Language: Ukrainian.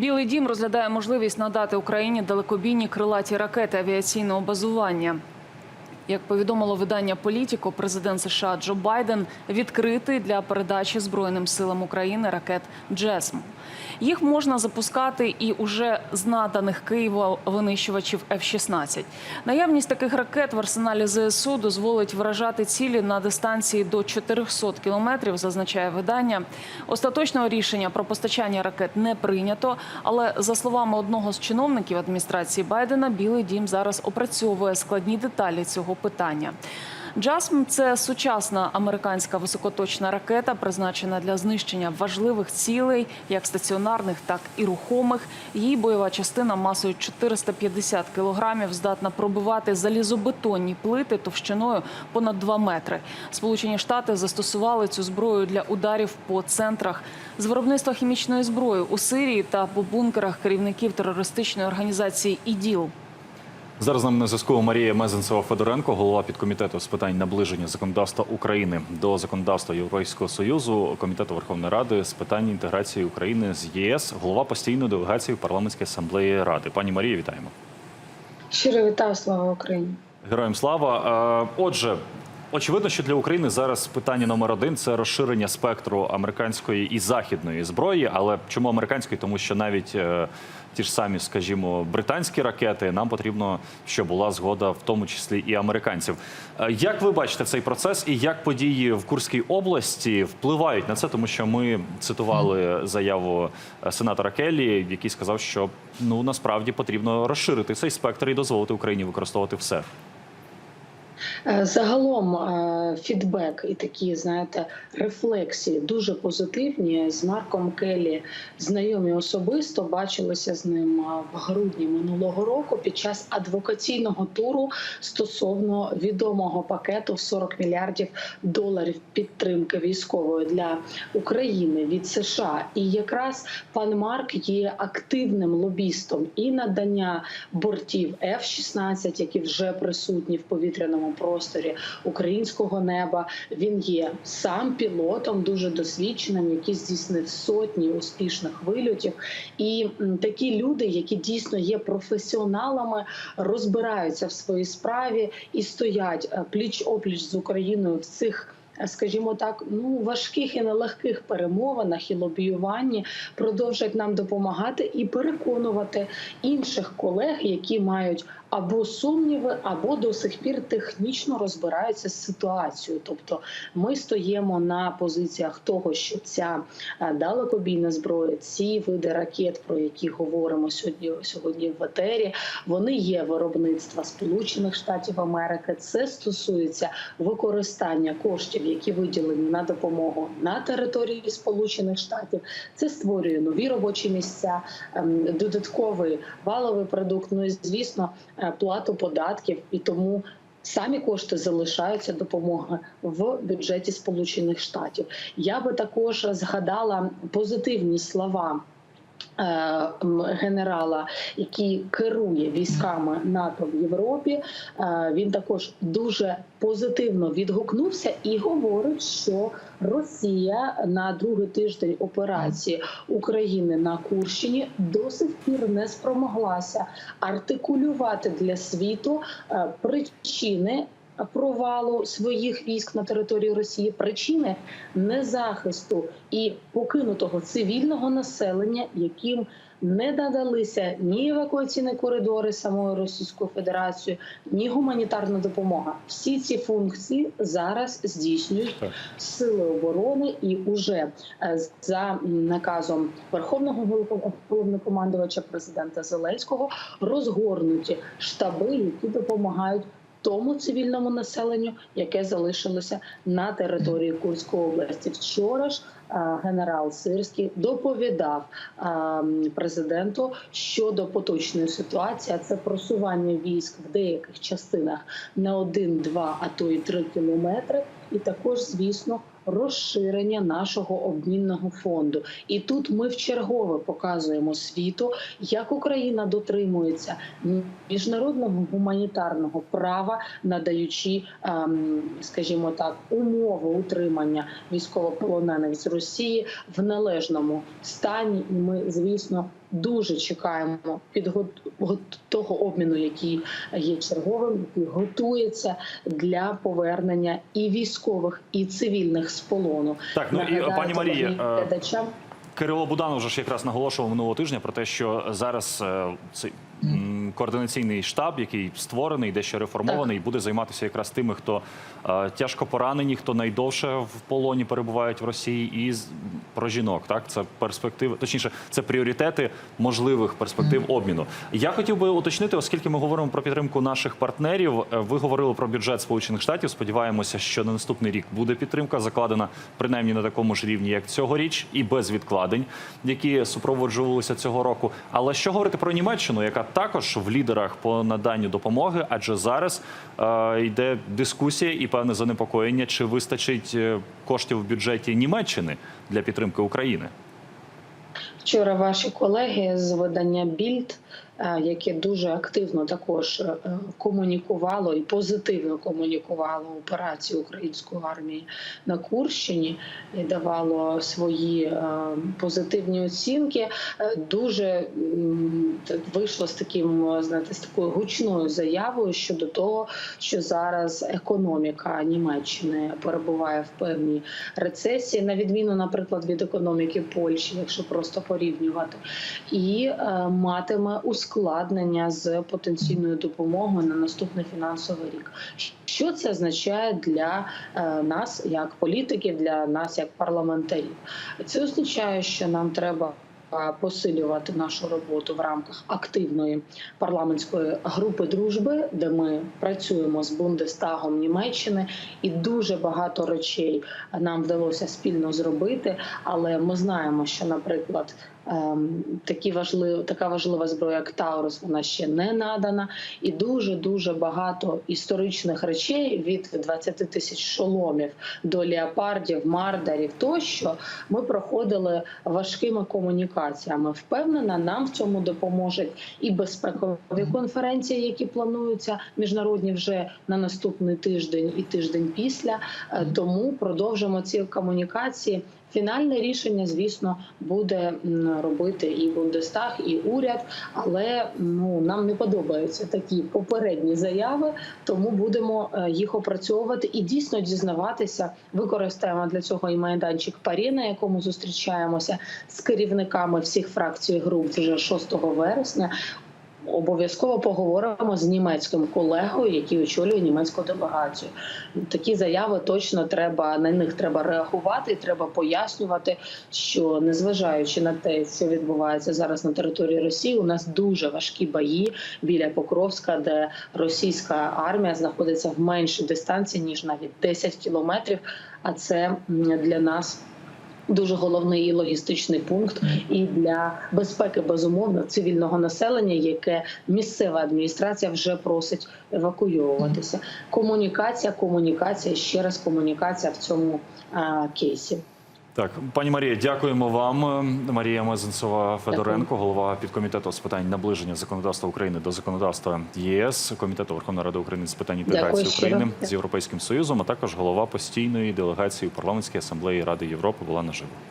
Білий дім розглядає можливість надати Україні далекобійні крилаті ракети авіаційного базування. Як повідомило видання Політіко, президент США Джо Байден відкритий для передачі Збройним силам України ракет «Джесм». Їх можна запускати і уже з наданих Києва винищувачів F-16. Наявність таких ракет в арсеналі ЗСУ дозволить вражати цілі на дистанції до 400 кілометрів, зазначає видання. Остаточного рішення про постачання ракет не прийнято, але за словами одного з чиновників адміністрації Байдена, Білий Дім зараз опрацьовує складні деталі цього питання. Джасм це сучасна американська високоточна ракета, призначена для знищення важливих цілей, як стаціонарних, так і рухомих. Її бойова частина масою 450 кілограмів здатна пробивати залізобетонні плити товщиною понад 2 метри. Сполучені Штати застосували цю зброю для ударів по центрах з виробництва хімічної зброї у Сирії та по бункерах керівників терористичної організації ІДІЛ. Зараз нам на зв'язку Марія Мезенцева Федоренко, голова підкомітету з питань наближення законодавства України до законодавства Європейського союзу, комітету Верховної Ради з питань інтеграції України з ЄС, голова постійної делегації парламентської асамблеї Ради. Пані Марія, вітаємо. Щиро вітаю, слава Україні. Героям слава. Е, Отже, очевидно, що для України зараз питання номер один це розширення спектру американської і західної зброї. Але чому американської? Тому що навіть е, ті ж самі, скажімо, британські ракети нам потрібно, щоб була згода, в тому числі і американців. Е, Як ви бачите цей процес, і як події в Курській області впливають на це? Тому що ми цитували заяву е, сенатора Келлі, який сказав, що ну насправді потрібно розширити цей спектр і дозволити Україні використовувати все. Е, Загалом е, фідбек і такі, знаєте, рефлексії дуже позитивні. З Марком Келлі знайомі особисто бачилися з ним е, в грудні минулого року під час адвокаційного туру стосовно відомого пакету в 40 мільярдів доларів підтримки військової для України від США. І якраз пан Марк є активним лобістом і надання бортів F-16, які вже присутні в повітряному просторі українського неба. Він є сам пілотом, дуже досвідченим, який здійснив сотні успішних вильотів. І такі люди, які дійсно є професіоналами, розбираються в своїй справі і стоять пліч опліч з Україною в цих. е, Скажімо так, ну важких і нелегких перемовинах і лобіюванні продовжать нам допомагати і переконувати інших колег, які мають або сумніви, або до сих пір технічно розбираються з ситуацією. Тобто ми стоїмо на позиціях того, що ця е, далекобійна зброя, ці види ракет, про які говоримо сьогодні сьогодні в етері, вони є виробництва Сполучених Штатів Америки. Це стосується використання коштів, які виділені на допомогу на території Сполучених Штатів. Це створює нові робочі місця, ем, додатковий валовий продукт. Ну і звісно, плату податків і тому. Самі кошти залишаються допомога в бюджеті Сполучених Штатів. Я би також згадала позитивні слова е, генерала, який керує військами НАТО в Європі. Е, Він також дуже позитивно відгукнувся і говорить, що Росія на другий тиждень операції України на Курщині до сих пір не спромоглася артикулювати для світу е, причини. Провалу своїх військ на території Росії причини незахисту і покинутого цивільного населення, яким не надалися ні евакуаційні коридори самої Російської Федерації, ні гуманітарна допомога. Всі ці функції зараз здійснюють сили оборони, і уже е, за наказом Верховного Голов- головнокомандувача президента Зеленського розгорнуті штаби, які допомагають. Тому цивільному населенню, яке залишилося на території Курської області, вчора ж генерал Сирський доповідав президенту щодо поточної ситуації. Це просування військ в деяких частинах на один, два, а то й три кілометри, і також, звісно, розширення нашого обмінного фонду. І тут ми вчергове показуємо світу, як Україна дотримується міжнародного гуманітарного права, надаючи, ем, скажімо так, умови утримання військовополонених з Росії в належному стані. І ми, звісно. дуже чекаємо го- того обміну, який є черговим, який готується для повернення і військових, і цивільних з полону. Так, ну і пані Марія, е, Кирило Буданов вже ж якраз наголошував минулого тижня про те, що зараз е, цей координаційний штаб, який створений, дещо реформований, буде займатися якраз тими, хто е, тяжко поранені, хто найдовше в полоні перебувають в Росії, і про жінок. Так, це перспективи, точніше, це пріоритети можливих перспектив обміну. Я хотів би уточнити, оскільки ми говоримо про підтримку наших партнерів. е, Ви говорили про бюджет Сполучених Штатів. Сподіваємося, що на наступний рік буде підтримка закладена принаймні на такому ж рівні, як цьогоріч, і без відкладень, які супроводжувалися цього року. Але що говорити про Німеччину, яка також в лідерах по наданню допомоги, адже зараз е, йде дискусія і певне занепокоєння, чи вистачить е, коштів в бюджеті Німеччини для підтримки України. Вчора ваші колеги з видання Більд, яке дуже активно також е, комунікувало і позитивно комунікувало операцію української армії на Курщині і давало свої е, позитивні оцінки, е, дуже вийшло з таким е, знаєте, з такою гучною заявою щодо того, що зараз економіка Німеччини перебуває в певній рецесії, на відміну, наприклад, від економіки Польщі, якщо просто порівнювати, і е, матиме ускладнення з потенційною допомогою на наступний фінансовий рік. Що це означає для е, нас як політиків, для нас як парламентарів? Це означає, що нам треба. е, Посилювати нашу роботу в рамках активної парламентської групи дружби, де ми працюємо з Бундестагом Німеччини, і дуже багато речей нам вдалося спільно зробити. Але ми знаємо, що, наприклад, такі важливі, така важлива зброя, як Таурус, вона ще не надана, і дуже дуже багато історичних речей від 20 тисяч шоломів до леопардів, мардарів тощо ми проходили важкими комунікаціями. Впевнена, нам в цьому допоможуть і безпекові конференції, які плануються міжнародні вже на наступний тиждень і тиждень після. Е, Тому продовжимо ці комунікації. Фінальне рішення, звісно, буде робити і Бундестаг, і уряд, але ну нам не подобаються такі попередні заяви, тому будемо е, їх опрацьовувати і дійсно дізнаватися. Використаємо для цього і майданчик парі, на якому зустрічаємося з керівниками всіх фракцій груп вже 6 вересня. Обов'язково поговоримо з німецьким колегою, який очолює німецьку делегацію. Такі заяви точно треба на них треба реагувати. Треба пояснювати, що незважаючи на те, що відбувається зараз на території Росії, у нас дуже важкі бої біля Покровська, де російська армія знаходиться в меншій дистанції ніж навіть 10 кілометрів. А це для нас. Дуже головний логістичний пункт і для безпеки безумовно цивільного населення, яке місцева адміністрація вже просить евакуюватися. Комунікація, комунікація ще раз комунікація в цьому а, кейсі. Так, пані Марія, дякуємо вам. Марія Мезенцова Федоренко, голова підкомітету з питань наближення законодавства України до законодавства ЄС, комітету Верховної Ради України з питань інтеграції Дякую щиро. України з Європейським Союзом, а також голова постійної делегації парламентської асамблеї Ради Європи була наживо.